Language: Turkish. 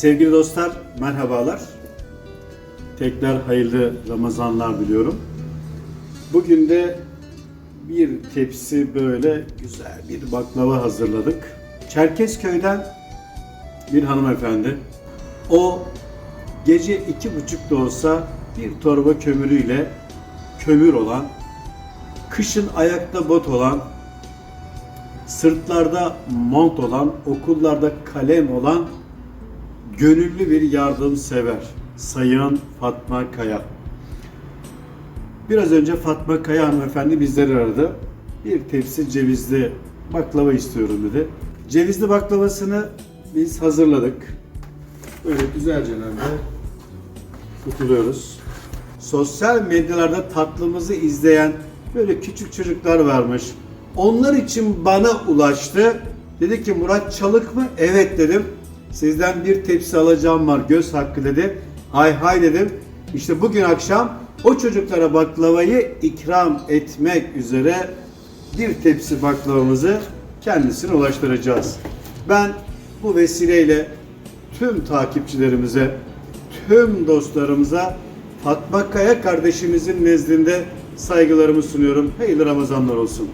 Sevgili dostlar, merhabalar. Tekrar hayırlı Ramazanlar diliyorum. Bugün de bir tepsi böyle güzel bir baklava hazırladık. Çerkezköy'den bir hanımefendi. O gece iki buçukta olsa bir torba kömürüyle kömür olan, kışın ayakta bot olan, sırtlarda mont olan, okullarda kalem olan gönüllü bir yardımsever. Sayın Fatma Kaya. Biraz önce Fatma Kaya hanımefendi bizleri aradı. Bir tepsi cevizli baklava istiyorum dedi. Cevizli baklavasını biz hazırladık. Böyle güzelce tutuluyoruz. Sosyal medyalarda tatlımızı izleyen böyle küçük çocuklar varmış. Onlar için bana ulaştı. Dedi ki Murat Çalık mı? Evet dedim. Sizden bir tepsi alacağım var göz hakkı dedi. Hay hay dedim. İşte bugün akşam o çocuklara baklavayı ikram etmek üzere bir tepsi baklavamızı kendisine ulaştıracağız. Ben bu vesileyle tüm takipçilerimize, tüm dostlarımıza Fatma Kaya kardeşimizin nezdinde saygılarımı sunuyorum. Hayırlı Ramazanlar olsun.